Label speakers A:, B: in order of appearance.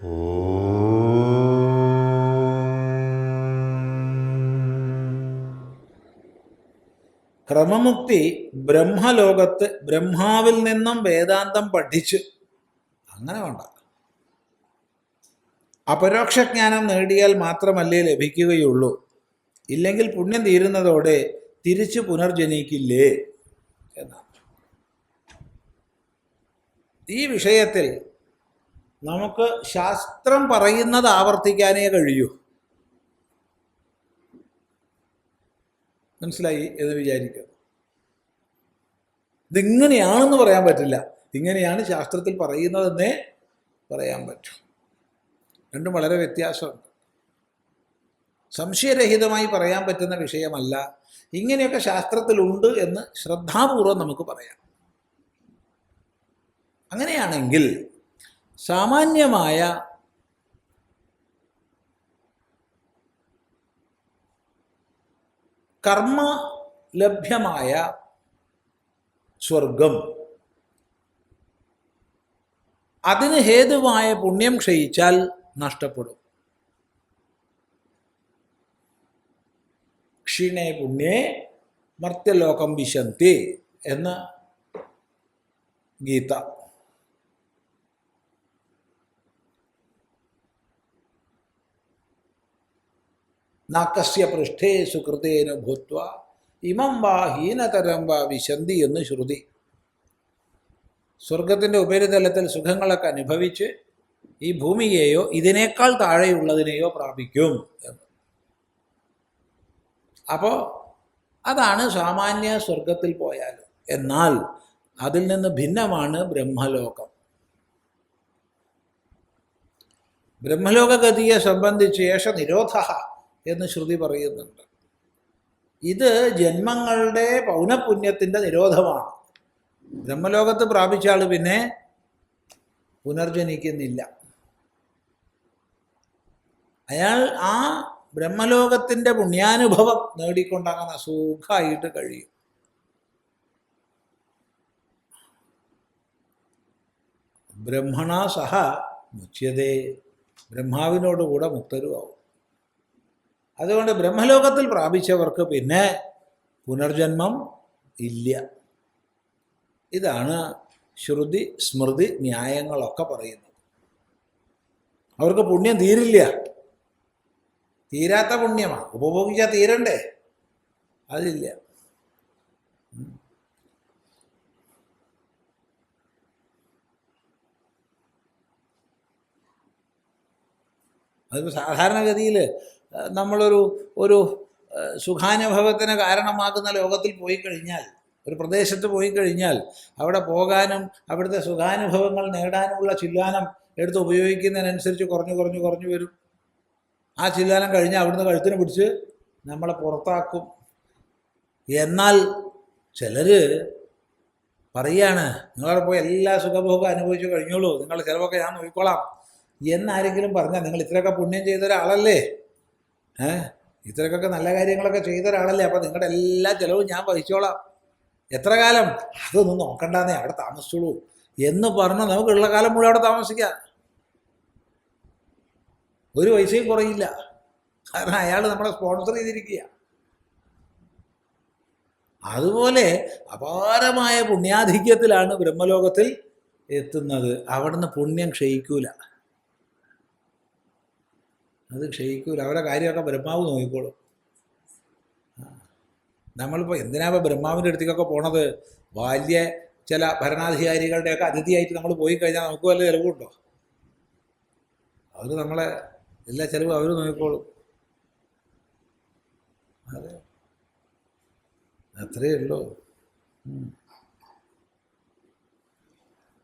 A: ക്രമമുക്തി ബ്രഹ്മലോകത്ത് ബ്രഹ്മാവിൽ നിന്നും വേദാന്തം പഠിച്ച് അങ്ങനെ വേണ്ട. അപരോക്ഷജ്ഞാനം നേടിയാൽ മാത്രമല്ലേ ലഭിക്കുകയുള്ളൂ. ഇല്ലെങ്കിൽ പുണ്യം തീരുന്നതോടെ തിരിച്ചു പുനർജനിക്കില്ലേ? എന്നാണ്. ഈ വിഷയത്തിൽ നമുക്ക് ശാസ്ത്രം പറയുന്നത് ആവർത്തിക്കാനേ കഴിയൂ. മനസ്സിലായി? എന്ന് വിചാരിക്കുക. ഇതിങ്ങനെയാണെന്ന് പറയാൻ പറ്റില്ല. ഇങ്ങനെയാണ് ശാസ്ത്രത്തിൽ പറയുന്നതെന്നേ പറയാൻ പറ്റൂ. രണ്ടും വളരെ വ്യത്യാസമുണ്ട്. സംശയരഹിതമായി പറയാൻ പറ്റുന്ന വിഷയമല്ല. ഇങ്ങനെയൊക്കെ ശാസ്ത്രത്തിലുണ്ട് എന്ന് ശ്രദ്ധാപൂർവം നമുക്ക് പറയാം. അങ്ങനെയാണെങ്കിൽ സാമാന്യമായ കർമ്മ ലഭ്യമായ സ്വർഗം. അതിന് ഹേതുവായ പുണ്യം ക്ഷയിച്ചാൽ നഷ്ടപ്പെടും. ക്ഷീണേ പുണ്യേ മർത്യലോകം വിശന്തി എന്ന് ഗീത നാക്കസ്യ പൃഷ്ഠേ സുഹൃതേന ഭൂത്വ. ഇമം വാ ഹീനതരം വാ വിശന്തി എന്ന് ശ്രുതി. സ്വർഗത്തിന്റെ ഉപരിതലത്തിൽ സുഖങ്ങളൊക്കെ അനുഭവിച്ച് ഈ ഭൂമിയെയോ ഇതിനേക്കാൾ താഴെയുള്ളതിനെയോ പ്രാപിക്കും എന്ന്. അപ്പോൾ അതാണ് സാമാന്യ സ്വർഗത്തിൽ പോയാൽ എന്നാൽ അതിൽ നിന്ന് ഭിന്നമാണ് ബ്രഹ്മലോകം. ബ്രഹ്മലോകഗതിയെ സംബന്ധിച്ച് ഏഷ നിരോധ. എന്ന് ശ്രുതി പറയുന്നുണ്ട്. ഇത് ജന്മങ്ങളുടെ പൗനപുണ്യത്തിന്റെ നിരോധമാണ്. ബ്രഹ്മലോകത്ത് പ്രാപിച്ച ആൾ പിന്നെ പുനർജനിക്കുന്നില്ല. അയാൾ ആ ബ്രഹ്മലോകത്തിന്റെ പുണ്യാനുഭവം നേടിക്കൊണ്ട് അങ്ങനെ സുഖമായിട്ട് കഴിയും. ബ്രഹ്മണ സഹ മുച്ചതേ ബ്രഹ്മാവിനോടുകൂടെ മുക്തരുമാവും. അതുകൊണ്ട് ബ്രഹ്മലോകത്തിൽ പ്രാപിച്ചവർക്ക് പിന്നെ പുനർജന്മം ഇല്ല. ഇതാണ് ശ്രുതി സ്മൃതി ന്യായങ്ങളൊക്കെ പറയുന്നത്. അവർക്ക് പുണ്യം തീരില്ല. തീരാത്ത പുണ്യമാണ് ഉപഭോഗിച്ചാൽ തീരണ്ടേ? അതില്ല. അതിപ്പോൾ സാധാരണഗതിയിൽ നമ്മളൊരു ഒരു സുഖാനുഭവത്തിന് കാരണമാകുന്ന ലോകത്തിൽ പോയി കഴിഞ്ഞാൽ ഒരു പ്രദേശത്ത് പോയി കഴിഞ്ഞാൽ അവിടെ പോകാനും അവിടുത്തെ സുഖാനുഭവങ്ങൾ നേടാനുമുള്ള ചില്ലാനം എടുത്ത് ഉപയോഗിക്കുന്നതിനനുസരിച്ച് കുറഞ്ഞു കുറഞ്ഞു കുറഞ്ഞു വരും. ആ ചില്ലാനം കഴിഞ്ഞ് അവിടുന്ന് കഴുത്തിന് പിടിച്ച് നമ്മളെ പുറത്താക്കും. എന്നാൽ ചിലർ പറയാണ് നിങ്ങളവിടെ പോയി എല്ലാ സുഖഭോഗം അനുഭവിച്ചു കഴിഞ്ഞോളൂ. നിങ്ങൾ ചിലവൊക്കെ ഞാൻ നോക്കിക്കോളാം. എന്നാരെങ്കിലും പറഞ്ഞാൽ നിങ്ങൾ ഇത്രയൊക്കെ പുണ്യം ചെയ്ത ഒരാളല്ലേ? ഏ? ഇത്രക്കൊക്കെ നല്ല കാര്യങ്ങളൊക്കെ ചെയ്ത ഒരാളല്ലേ അപ്പം നിങ്ങളുടെ എല്ലാ ചിലവും ഞാൻ വഹിച്ചോളാം. എത്ര കാലം? അതൊന്നും നോക്കണ്ടെന്നേ അവിടെ താമസിച്ചോളൂ. എന്ന് പറഞ്ഞ് നമുക്കുള്ള കാലം മുഴുവൻ അവിടെ താമസിക്കാം. ഒരു പൈസയും കുറയില്ല. കാരണം അയാൾ നമ്മളെ സ്പോൺസർ ചെയ്തിരിക്കുക. അതുപോലെ അപാരമായ പുണ്യാധിക്യത്തിലാണ് ബ്രഹ്മലോകത്തിൽ എത്തുന്നത്. അവിടുന്ന് പുണ്യം ക്ഷയിക്കൂല. അത് ക്ഷയിക്കൂല. അവരുടെ കാര്യമൊക്കെ ബ്രഹ്മാവ് നോക്കിക്കോളും. നമ്മളിപ്പോൾ എന്തിനാ ഇപ്പോൾ ബ്രഹ്മാവിന്റെ അടുത്തേക്കൊക്കെ പോണത്? ബാല്യ ചില ഭരണാധികാരികളുടെയൊക്കെ അതിഥിയായിട്ട് നമ്മൾ പോയി കഴിഞ്ഞാൽ നമുക്ക് വല്ല ചിലവുണ്ടോ? അവർ നമ്മളെ എല്ലാ ചിലവും അവർ നോക്കിക്കോളും. അതെ. അത്രയേ ഉള്ളൂ.